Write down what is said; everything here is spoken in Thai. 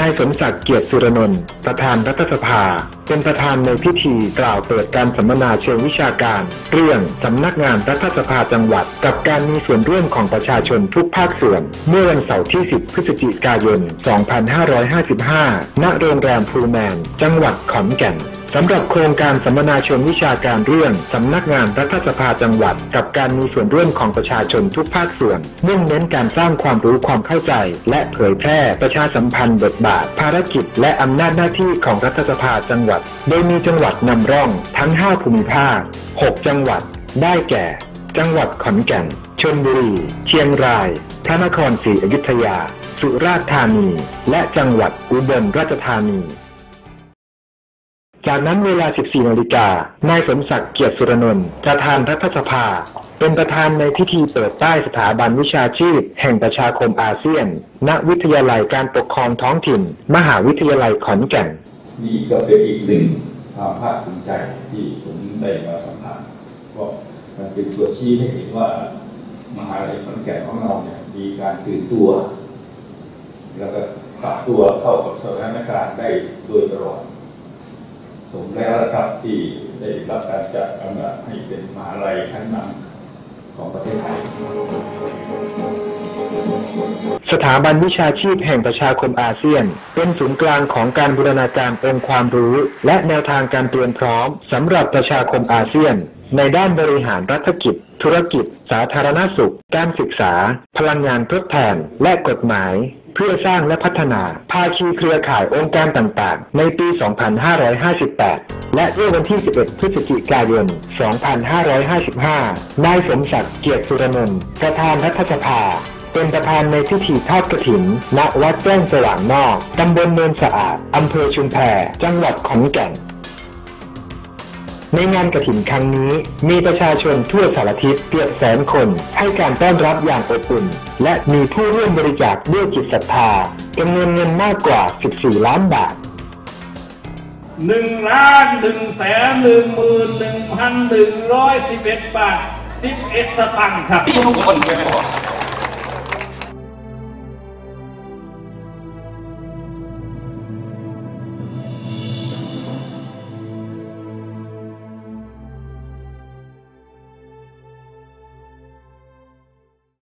นายสมศักดิ์เกียรติสุรนนท์ประธานรัฐสภา เป็นประธานในพิธีกล่าวเปิดการสัมมนาเชิงวิชาการ เรื่องสำนักงานรัฐสภาจังหวัด กับการมีส่วนร่วมของประชาชนทุกภาคส่วน เมื่อวันเสาร์ที่ 10 พฤศจิกายน 2555 ณ โรงแรมพูแมน จังหวัดขอนแก่น สำหรับโครงการสัมมนาชนวิชาการเรื่อง สำนักงานรัฐสภาจังหวัด กับการมีส่วนร่วมของประชาชนทุกภาคส่วนมุ่งเน้นการสร้างความรู้ความเข้าใจ และเผยแพร่ประชาสัมพันธ์บทบาท ภารกิจ และอำนาจหน้าที่ของรัฐสภาจังหวัด โดยมีจังหวัดนำร่องทั้ง 5 ภูมิภาค 6 จังหวัด ได้แก่ จังหวัดขอนแก่นชลบุรีเชียงราย พระนครศรีอยุธยา สุราษฎร์ธานี และจังหวัดอุบลราชธานี จากนั้นเวลา 14นาฬิกา นายสมศักดิ์เกียรติสุรนนท์ประธานรัฐสภา เป็นประธานในพิธีเปิดป้ายสถาบันวิชาชีพ แห่งประชาคมอาเซียน ณ วิทยาลัยการปกครองท้องถิ่น มหาวิทยาลัยขอนแก่น นี่ก็เป็นอีกหนึ่งความภาคภูมิใจที่ผมได้มาสัมผัสเพราะมันเป็นตัวชี้ให้เห็นว่ามหาลัยขอนแก่นของเราเนี่ยมีการตื่นตัว แล้วก็ปรับตัวเข้ากับสถานการณ์ได้โดยตลอด สมแล้วครับที่ได้รับการจัดอันดับให้เป็นมหาลัยชั้นนำของประเทศไทย สถาบันวิชาชีพแห่งประชาคมอาเซียน เป็นศูนย์กลางของการบูรณาการองค์ความรู้ และแนวทางการเตรียมพร้อมสำหรับประชาคมอาเซียน ในด้านบริหารรัฐกิจ ธุรกิจ สาธารณสุข การศึกษา พลังงานทดแทน และกฎหมาย เพื่อสร้างและพัฒนา ภาคีเครือข่ายองค์การต่างๆ ในปี 2558 และเมื่อวันที่ 11 พฤศจิกายน 2555 นายสมศักดิ์เกียรติสุรนนท์ประธานรัฐสภาเป็นประธานในพิธีทอดกระถิน ณ วัดแจ้งสว่างนอก ตำบลเนินสะอาด อำเภอชุมแพจังหวัดขอนแก่น ในงานกระถินครั้งนี้ มีประชาชนทั่วสารทิศเกือบแสนคน ให้การต้อนรับอย่างอบอุ่น และมีผู้ร่วมบริจาคด้วยจิตศรัทธาจำนวนเงินมากกว่า 14 ล้านบาทหนึ่งล้านหนึ่งแสนหนึ่งหมื่นหนึ่งพันหนึ่งร้อยสิบเอ็ดบาทสิบเอ็ดสตังค์ครับทุกคน